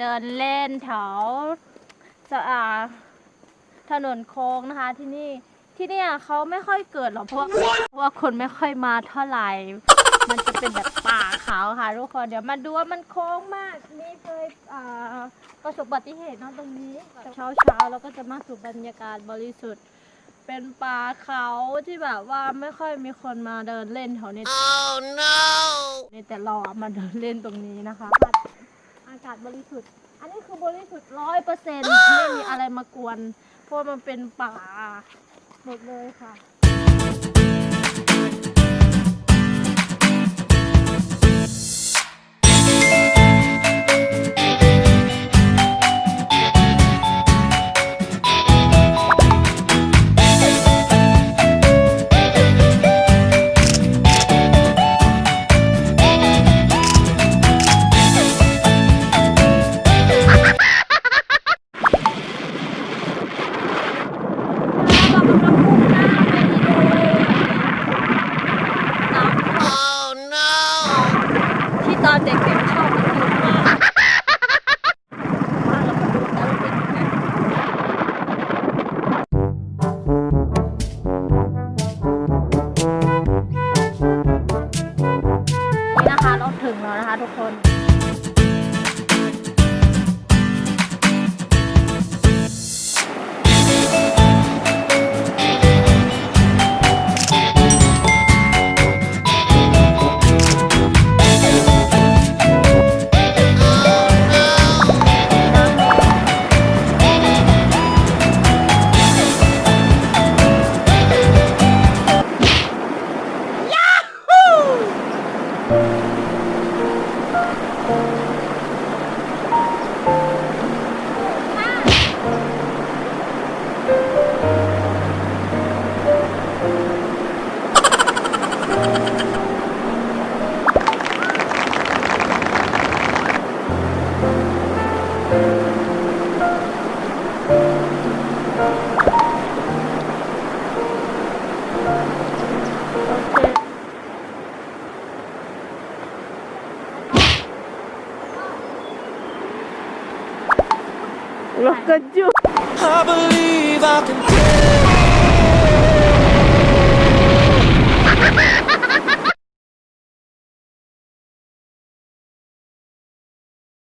เดินเล่นแถวสะอาถนนโค้งนะคะที่นี่ที่เนี่ยเขาไม่ค่อยเกิดหรอกเพราะว่าเพราะว่าคนไม่ค่อยมาเท่าไหร่ มันจะเป็นแบบป่าเขาค่ะทุกคนเดี๋ยวมาดูว่ามันโค้งมากนี่เคยอ่าประสบอุบัติเหตุเนอะตรงนี้เช้าเช้าๆแล้วก็จะมาสู่บรรยากาศบริสุทธิ์ เป็นป่าเขาที่แบบว่าไม่ค่อยมีคนมาเดินเล่นแถวนี้ Oh no! นี่แต่เราอะมาเดินเล่นตรงนี้นะคะ อากาศบริสุทธิ์ อันนี้คือบริสุทธิ์ร้อยเปอร์เซ็นต์ไม่มีอะไรมากวน เพราะมันเป็นป่าหมดเลยค่ะ ที่ตอนเด็กๆชอบมันคือมากนี่นะคะเราถึงแล้วนะคะทุกคน Look at you. I believe I can fly.